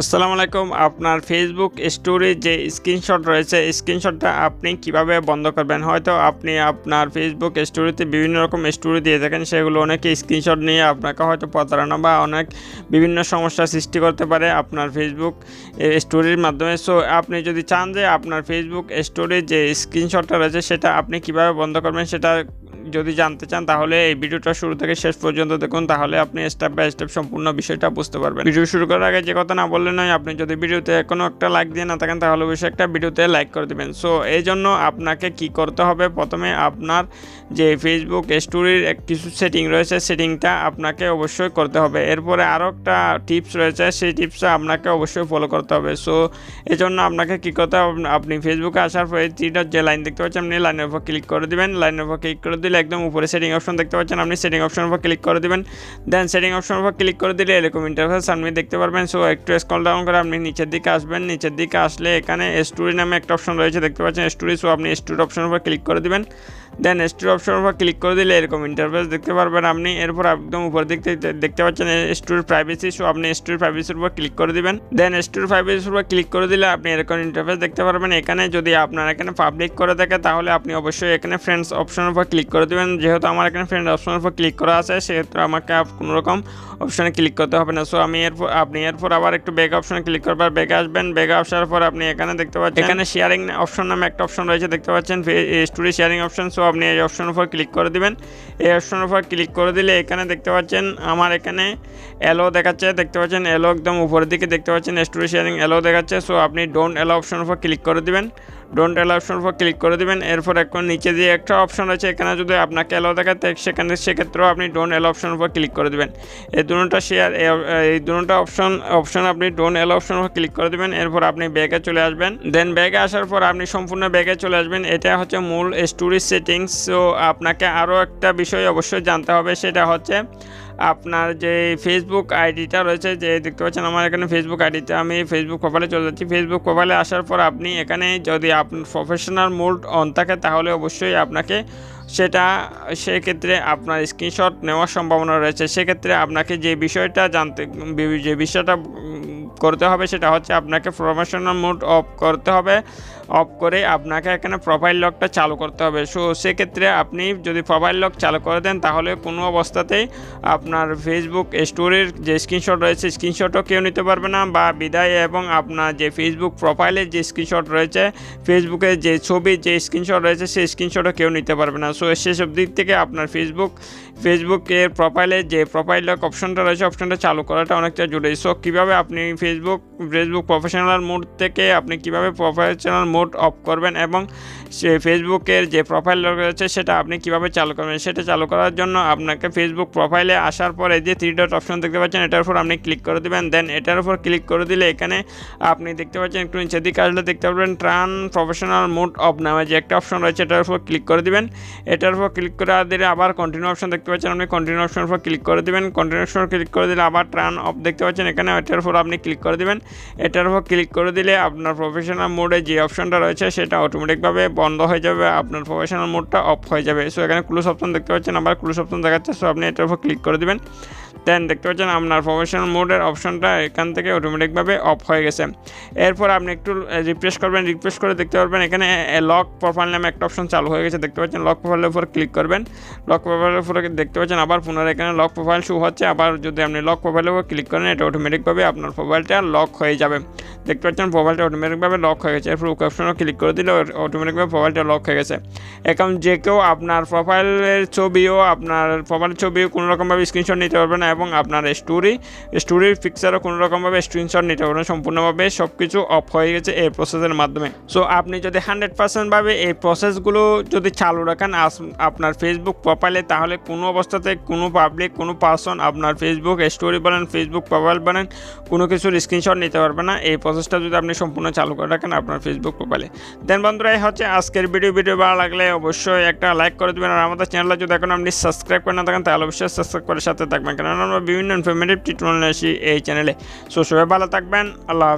আসসালামু আলাইকুম। আপনার ফেসবুক স্টোরি যে স্ক্রিনশট রয়েছে স্ক্রিনশটটা আপনি কীভাবে বন্ধ করবেন? হয়তো আপনি আপনার ফেসবুক স্টোরিতে বিভিন্ন রকম স্টোরি দিয়ে থাকেন, সেগুলো অনেকে স্ক্রিনশট নিয়ে আপনাকে হয়তো প্রতারণা বা অনেক বিভিন্ন সমস্যা সৃষ্টি করতে পারে আপনার ফেসবুক স্টোরির মাধ্যমে। সো আপনি যদি চান যে আপনার ফেসবুক স্টোরির যে স্ক্রিনশটটা রয়েছে, সেটা আপনি কীভাবে বন্ধ করবেন, সেটা যদি জানতে চান, তাহলে এই ভিডিওটা শুরু থেকে শেষ পর্যন্ত দেখুন, তাহলে আপনি স্টেপ বাই স্টেপ সম্পূর্ণ বিষয়টা বুঝতে পারবেন। ভিডিও শুরু করার আগে যে কথা না বললে নয়, আপনি যদি ভিডিওতে কোনো একটা লাইক দিয়ে না থাকেন, তাহলে অবশ্যই একটা ভিডিওতে লাইক করে দেবেন। সো এই জন্য আপনাকে কি করতে হবে? প্রথমে আপনার যে ফেসবুক স্টোরির কিছু সেটিং রয়েছে সেটিংটা আপনাকে অবশ্যই করতে হবে। এরপরে আরও একটা টিপস রয়েছে, সেই টিপসটা আপনাকে অবশ্যই ফলো করতে হবে। সো এই জন্য আপনাকে কী করতে হবে? আপনি ফেসবুকে আসার পরে যে লাইন দেখতে পাচ্ছেন, আপনি লাইনের উপর ক্লিক করে দিবেন। লাইনের উপর ক্লিক করে দিলে একদম উপরে সেটিং অপশন দেখতে পাচ্ছেন। আপনি সেটিং অপশনের উপর ক্লিক করে দেবেন। দেন সেটিং অপশনের উপর ক্লিক করে দিলে এরকম ইন্টারফেস আপনি দেখতে পারবেন। সো একটু স্কল ডাউন করে আপনি নিচের দিকে আসবেন। নিচের দিকে আসলে এখানে স্টোরি নামে একটা অপশন রয়েছে, দেখতে পাচ্ছেন স্টোরি সো আপনি স্টোরি অপশনের উপর ক্লিক করে দেবেন। দেন স্টোরি অপশনের উপর ক্লিক করে দিলে এরকম ইন্টারফেস দেখতে পারবেন আপনি। এরপর একদম উপর থেকে দেখতে পাচ্ছেন স্টোরি প্রাইভেসি সো আপনি স্টোরি প্রাইভেসির উপর ক্লিক করে দিবেন। দেন স্টোরি প্রাইভেসির উপর ক্লিক করে দিলে আপনি এরকম ইন্টারফেস দেখতে পারবেন। এখানে যদি আপনার এখানে পাবলিক করে থাকে তাহলে আপনি অবশ্যই এখানে ফ্রেন্ডস অপশনের উপর ক্লিক করে দেবেন, যেহেতু আমার এখানে ফ্রেন্ড অপশনের উপর ক্লিক করা আছে, সেহেতু আমাকে কোনো রকম অপশনে ক্লিক করতে হবে না। সো আমি এরপর, আপনি এরপর আবার একটু ব্যাগ অপশনে ক্লিক করবার ব্যাগে আসবেন। ব্যাগে আসার পর আপনি এখানে দেখতে পাচ্ছেন, এখানে শেয়ারিং অপশন নামে একটা অপশন রয়েছে, দেখতে পাচ্ছেন স্টোরি শেয়ারিং অপশন সো আপনি এই অপশনের উপর ক্লিক করে দিবেন। এই অপশনের উপর ক্লিক করে দিলে এখানে দেখতে পাচ্ছেন, আমার এখানে এলো দেখাচ্ছে, দেখতে পাচ্ছেন এলো একদম উপরের দিকে দেখতে পাচ্ছেন স্টোরি শেয়ারিং এলো দেখাচ্ছে। সো আপনি ডোন্ট এলো অপশনের উপর ক্লিক করে দিবেন। ডোন্ট এলো অপশনের উপর ক্লিক করে দিবেন। এরপর এখন নিচে দিয়ে একটা অপশন আছে এখানে যদি আপনাকে এলো দেখাতে সেখানে সেক্ষেত্রেও আপনি ডোন্ট এলো অপশনের উপর ক্লিক করে দিবেন। এই দুটোটা শেয়ার এই দুটোটা অপশন অপশন আপনি ডোন্ট এলো অপশনের উপর ক্লিক করে দিবেন। এরপর আপনি ব্যাগে চলে আসবেন। দেন ব্যাগে আসার পর আপনি সম্পূর্ণ ব্যাগে চলে আসবেন। এটা হচ্ছে মূল স্টোরি সেটিংস সো আপনাকে আরও একটা বিষয় অবশ্যই জানতে হবে, সেটা হচ্ছে আপনার যে ফেসবুক আইডিটা রয়েছে, যে দেখতে পাচ্ছেন আমার এখানে ফেসবুক আইডিতে আমি ফেসবুক প্রোফাইলে চলে যাচ্ছি। ফেসবুক প্রোফাইলে আসার পর আপনি এখানে যদি আপনার প্রফেশনাল মোড অন থাকে, তাহলে অবশ্যই আপনাকে সেটা, সেক্ষেত্রে আপনার স্ক্রিনশট নেওয়ার সম্ভাবনা রয়েছে। সেক্ষেত্রে আপনাকে যে বিষয়টা জানতে, যে বিষয়টা করতে হবে, সেটা হচ্ছে আপনাকে প্রফেশনাল মোড অফ করতে হবে। অফ করে আপনাকে এখানে প্রোফাইল লকটা চালু করতে হবে। সো সেক্ষেত্রে আপনি যদি প্রোফাইল লক চালু করে দেন, তাহলে কোনো অবস্থাতেই আপনার ফেসবুক স্টোরির যে স্ক্রিনশট রয়েছে স্ক্রিনশটও কেউ নিতে পারবে না বা বিদায় এবং আপনার যে ফেসবুক প্রোফাইলের যে স্ক্রিনশট রয়েছে ফেসবুকের যে ছবির যে স্ক্রিনশট রয়েছে, সেই স্ক্রিনশটও কেউ নিতে পারবে না। সো সেসব দিক থেকে আপনার ফেসবুক ফেসবুকের প্রোফাইলে যে প্রোফাইল লক অপশনটা রয়েছে অপশনটা চালু করাটা অনেকটা জরুরি। সো কীভাবে আপনি ফেসবুক ফেসবুক প্রফেশনাল মোড থেকে আপনি কীভাবে প্রফেশনাল মোড অফ করবেন এবং সে ফেসবুকের যে প্রোফাইল রয়েছে সেটা আপনি কীভাবে চালু করবেন, সেটা চালু করার জন্য আপনাকে ফেসবুক প্রোফাইলে আসার পরে যে থ্রি ডট অপশন দেখতে পাচ্ছেন, এটার উপর আপনি ক্লিক করে দেবেন দেন এটার উপর ক্লিক করে দিলে এখানে আপনি দেখতে পাচ্ছেন একটু নিচের দিকে আসলে দেখতে পাবেন ট্রান প্রফেশনাল মোড অফ নামে যে একটা অপশন রয়েছে, এটার উপর ক্লিক করে দিবেন। এটার উপর ক্লিক করে দিলে আবার কন্টিনিউ অপশন দেখতে পাচ্ছেন, আপনি কন্টিনিউ অপশনের উপর ক্লিক করে দেবেন। কন্টিনিউ অপশন ক্লিক করে দিলে আবার ট্রান অফ দেখতে পাচ্ছেন, এখানে এটার উপর আপনি ক্লিক করে দেবেন। এটার উপর ক্লিক করে দিলে আপনার প্রফেশনাল মোডে যে অপশনটা রয়েছে, সেটা অটোমেটিকভাবে বন্ধ হয়ে যাবে, আপনার প্রফেশনাল মোডটা অফ হয়ে যাবে। সো এখানে ক্লোজ অপশন দেখতে পাচ্ছেন, আবার ক্লোজ অপশন দেখাচ্ছে। সো আপনি এটার উপর ক্লিক করে দেবেন। দেন দেখতে পাচ্ছেন আপনার প্রফেশনাল মোডের অপশনটা এখান থেকে অটোমেটিকভাবে অফ হয়ে গেছে। এরপর আপনি একটু রিফ্রেশ করবেন রিফ্রেশ করে দেখতে পারবেন এখানে লক প্রোফাইল নামে একটা অপশন চালু হয়ে গেছে। দেখতে পাচ্ছেন লক প্রোফাইলের উপর ক্লিক করবেন। লক প্রোফাইলের উপরে দেখতে পাচ্ছেন আবার পুনরায় এখানে লক প্রোফাইল শু হচ্ছে। আবার যদি আপনি লক প্রোফাইলের উপর ক্লিক করেন, এটা অটোমেটিকভাবে আপনার প্রোফাইলটা লক হয়ে যাবে। দেখতে পাচ্ছেন প্রোফাইলটা অটোমেটিকভাবে লক হয়ে গেছে। এরপর ওকে অপশনও ক্লিক করে দিলে অটোমেটিকভাবে প্রোফাইলটা লক হয়ে গেছে। এখন যে কেউ আপনার প্রোফাইলের ছবিও, আপনার প্রোফাইলের ছবিও কোনো রকমভাবে স্ক্রিনশট নিতে পারবে না। এবং আপনার স্টোরি স্টোরির পিকচারও কোনো রকমভাবে স্ক্রিনশট নিতে পারবে না, সম্পূর্ণভাবে সব কিছু অফ হয়ে গেছে এই প্রসেসের মাধ্যমে। সো আপনি যদি হান্ড্রেড পার্সেন্টভাবে এই প্রসেসগুলো যদি চালু রাখেন আপনার ফেসবুক প্রোফাইলে তাহলে কোনো অবস্থাতে কোনো পাবলিক কোনো পার্সন আপনার ফেসবুক স্টোরি বলেন ফেসবুক প্রোফাইল বলেন কোনো কিছুর স্ক্রিনশট নিতে পারবে না। এই প্রসেসটা যদি আপনি সম্পূর্ণ চালু করে রাখেন আপনার ফেসবুক প্রোফাইলে দেন বন্ধুরা, এই হচ্ছে আজকের ভিডিও ভিডিও ভালো লাগলে অবশ্যই একটা লাইক করে দেবেন। আর আমাদের চ্যানেলে যদি এখন আপনি সাবস্ক্রাইব করে না থাকেন, তাহলে অবশ্যই সাবস্ক্রাইব করে সাথে থাকবেন। কারণ আমরা বিভিন্ন ইনফরমেটিভ ট্রিটমেন্ট আসি এই চ্যানেলে সো সবাই ভালো থাকবেন আল্লাহ।